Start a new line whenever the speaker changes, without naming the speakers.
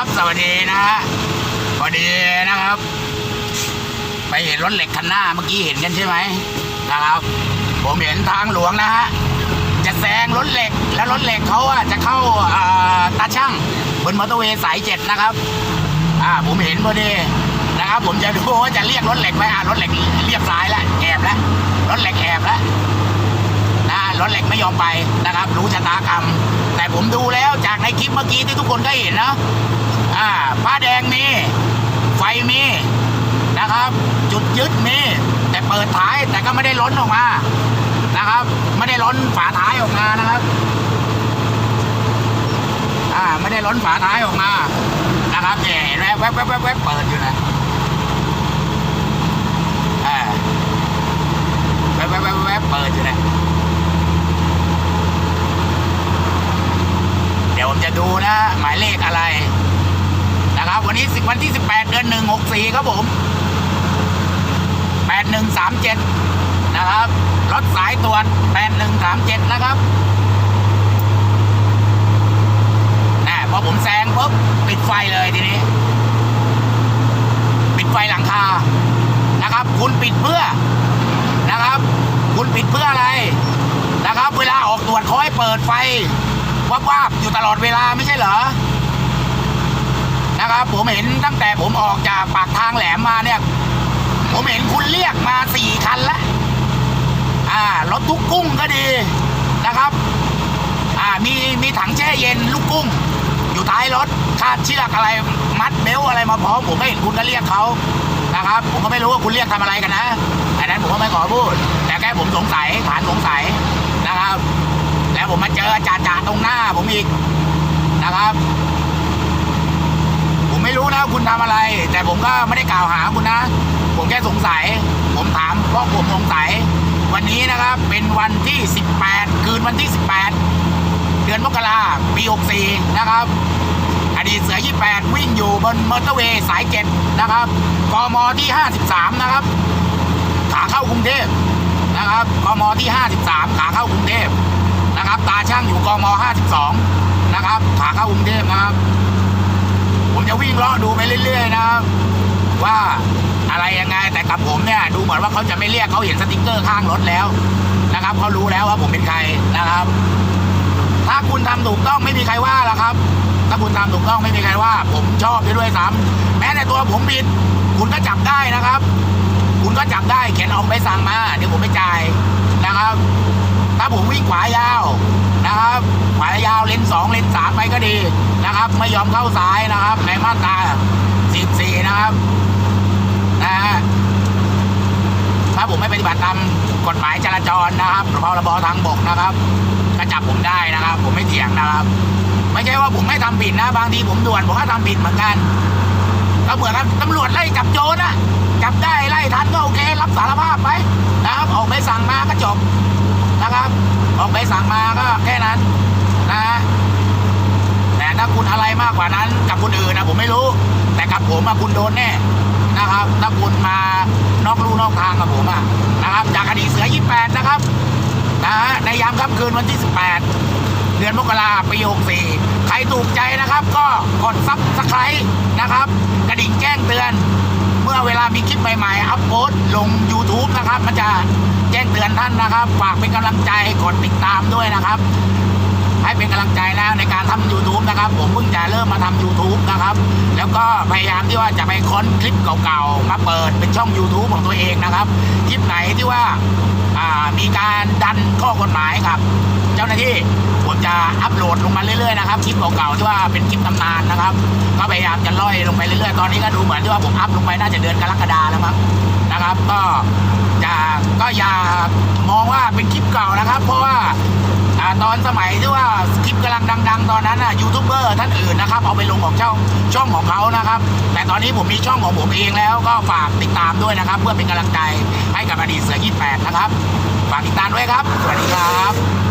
ับสวัสดีนะฮะพอดีนะครับ ไปเห็นรถเหล็กคันหน้าเมื่อกี้เห็นกันใช่ไหมนะครับ ผมเห็นทางหลวงนะฮะจะแซงรถเหล็กแล้วรถเหล็กเขาอะจะเข้าอ่าตาช่างบนมอเตอร์เวย์สายเจ็ดนะครับอ่าผมเห็นพอดีนะครับผมจะดูว่าจะเรียกรถเหล็กไหมอ่ารถเหล็กเรียบซ้ายแล้วแอบแล้วรถเหล็กแอบแล้วนะรถเหล็กไม่ยอมไปนะครับ รู้ชะตากรรม แต่ผมดูแล้วจากในคลิปเมื่อกี้ที่ทุกคนก็เห็นนะ อ่าป้าแดงมี ไฟมีนะครับ จุดยึดมี แต่เปิดท้ายแต่ก็ไม่ได้ล้นออกมานะครับ ไม่ได้ล้นฝาท้ายออกมานะครับอ่าไม่ได้ล้นฝาท้ายออกมานะครับเห็นไหมแวบแวบแวบแวบเปิดอยู่นะอ่าแวบแวบแวบแวบเปิดอยู่นะเดี๋ยวผมจะดูนะ หมายเลขอะไร นะครับ วันนี้สิวันที่ 18 เดือน 1 6 4 ครับผม 8137 นะครับ รถสายตรวจ 8137 นะครับนะพอผมแซงปุ๊บปิดไฟเลยทีนี้ ปิดไฟหลังคา นะครับ คุณปิดเพื่อ นะครับ คุณปิดเพื่ออะไร นะครับ เวลาออกตรวจเขาให้เปิดไฟวับวอยู่ตลอดเวลาไม่ใช่เหรอ นะครับ ผมเห็นตั้งแต่ผมออกจากปากทางแหลมมาเนี่ย ผมเห็นคุณเรียกมาสี่คันแล้วอ่ารถทุกกุ้งก็ดีนะครับ อ่ามีมีถังแช่เย็นลูกกุ้ง อยู่ท้ายรถคาดเชือกอะไรมัดเบลอะไรมาพร้อมผมก็เห็นคุณก็เรียกเขานะครับ ผมก็ไม่รู้ว่าคุณเรียกทำอะไรกันนะอันนั้นผมก็ไม่ขอพูด แต่แค่ผมสงสัยฐานสงสัยนะครับ แล้วผมมาเจอจ่าจ่าตรงหน้าผมอีกนะครับ ไม่รู้นะคุณทำอะไร แต่ผมก็ไม่ได้กล่าวหาคุณนะ ผมแค่สงสัย ผมถามเพราะผมสงสัย วันนี้นะครับเป็นวันที่ 18 คืนวันที่ 18 เดือนมกราปี 64 นะครับอดีตเสือ 28 วิ่งอยู่บนมอเตอร์เวย์สาย 7 นะครับกมที่ 53 นะครับ ขาเข้ากรุงเทพนะครับกมที่ 53 ขาเข้ากรุงเทพนะครับ ตาช่างอยู่กม 52 นะครับ ขาเข้ากรุงเทพนะครับ ผมจะวิ่งเลาะดูไปเรื่อย ๆ นะครับว่าอะไรยังไงแต่กับผมเนี่ยดูเหมือนว่าเขาจะไม่เรียกเขาเห็นสติกเกอร์ข้างรถแล้วนะครับเขารู้แล้วว่าผมเป็นใครนะครับ ถ้าคุณทำถูกต้องไม่มีใครว่าหรอกครับ ถ้าคุณทำถูกต้องไม่มีใครว่า ผมชอบด้วยด้วยซ้ำแม้แต่ตัวผมผิด คุณก็จับได้นะครับ คุณก็จับได้เขียนออกไปสั่งมาเดี๋ยวผมไปจ่ายนะครับ ถ้าผมวิ่งขวายาวนะครับขวายาวเลนสองเลนสามไปก็ดีนะครับ ไม่ยอมเข้าซ้ายนะครับ ในมาตรา14นะครับนะฮะถ้าผมไม่ปฏิบัติตามกฎหมายจราจรนะครับพรบทางบกนะครับก็จับผมได้นะครับ ผมไม่เถียงนะครับ ไม่ใช่ว่าผมไม่ทำผิดนะ บางทีผมด่วนผมก็ทำผิดเหมือนกันก็เหมือนกับตำรวจไล่จับโจรนะจับได้ไล่ทันก็โอเครับสารภาพไปนะครับออกใบสั่งมาก็จบ ออกใบสั่งมาก็แค่นั้นนะฮะแต่ถ้าคุณอะไรมากกว่านั้น กับคนอื่นนะผมไม่รู้ แต่กับผมอะคุณโดนแน่นะครับ ถ้าคุณมานอกลู่นอกทางกับผมอะนะครับ จากอดีเสือ 28 นะครับนะฮะในยามค่ำคืนวันที่ 18 เดือนมกราปี 64 ใครถูกใจนะครับ ก็กดซับสไครต์นะครับ กระดิ่งแจ้งเตือน มื่อเวลามีคลิปใหม่ๆ อัพโพสต์ลง YouTube นะครับ มันจะแจ้งเตือนท่านนะครับ ฝากเป็นกำลังใจกดติดตามด้วยนะครับ ให้เป็นกำลังใจแล้วในการทำ YouTube นะครับ ผมเพิ่งจะเริ่มมาทำ YouTube นะครับ แล้วก็พยายามที่ว่าจะไปค้นคลิปเก่าๆ มาเปิดเป็นช่อง YouTube ของตัวเองนะครับ คลิปไหนที่ว่าามีการดันข้อกฎหมายครับ เจ้าหน้าที่ผมจะอัปโหลดลงมาเรื่อยๆนะครับคลิปเก่าๆที่ว่าเป็นคลิปตำนานนะครับ ก็พยายามจะล่อยลงไปเรื่อยๆตอนนี้ก็ดูเหมือนที่ว่าผมอัพลงไปน่าจะเดือนกรกฎาแล้วมั้งนะครับ ก็จะก็อย่ามองว่าเป็นคลิปเก่านะครับ เพราะว่า ตอนสมัยที่ว่าคลิปกำลังดัง ๆ ตอนนั้นอะยูทูบเบอร์ท่านอื่นนะครับเอาไปลงของช่องช่องของเขานะครับ แต่ตอนนี้ผมมีช่องของผมเองแล้วก็ฝากติดตามด้วยนะครับ เพื่อเป็นกำลังใจให้กับอดีตเสือ28นะครับ ฝากติดตามด้วยครับ สวัสดีครับ